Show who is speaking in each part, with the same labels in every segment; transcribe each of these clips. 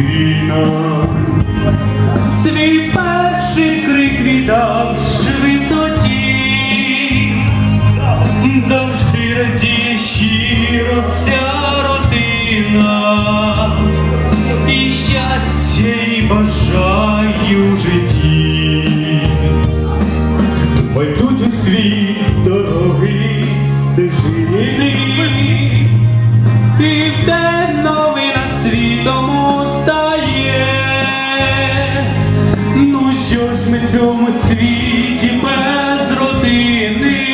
Speaker 1: Argentina. Ми в цьому світі без родини?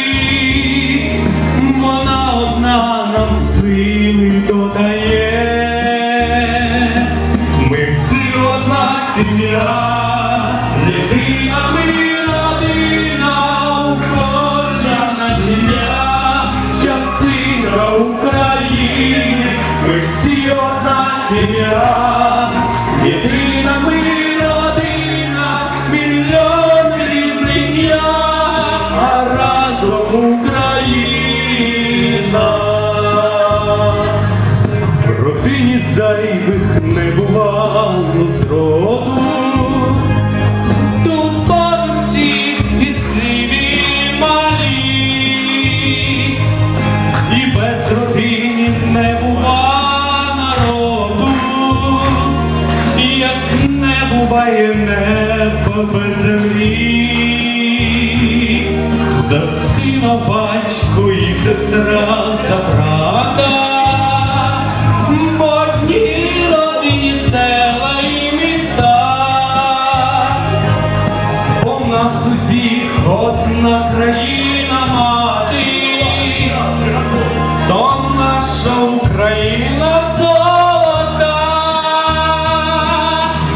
Speaker 1: Вона одна нам сили додає. Ми всі одна сім'я, єдина ми родина, кожна сім'я, частинка України, ми всі одна сім'я, єдина ми зайвих не бувало зроду. Тут всі і і без родини не бува народу, як не буває небо без землі. За сина батько і сестра за усіх одна країна мати, то наша Україна золота,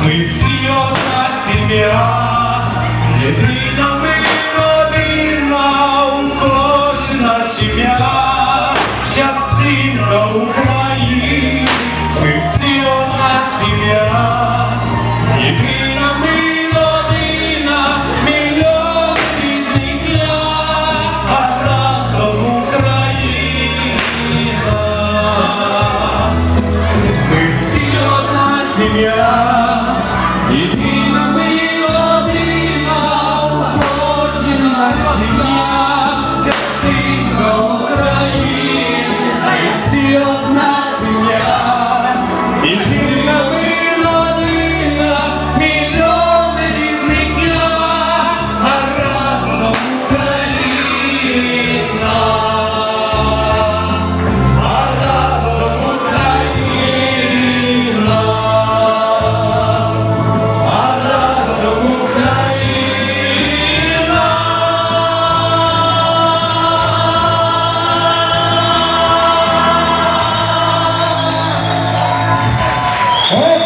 Speaker 1: ми всі одна сім'я.
Speaker 2: Oh!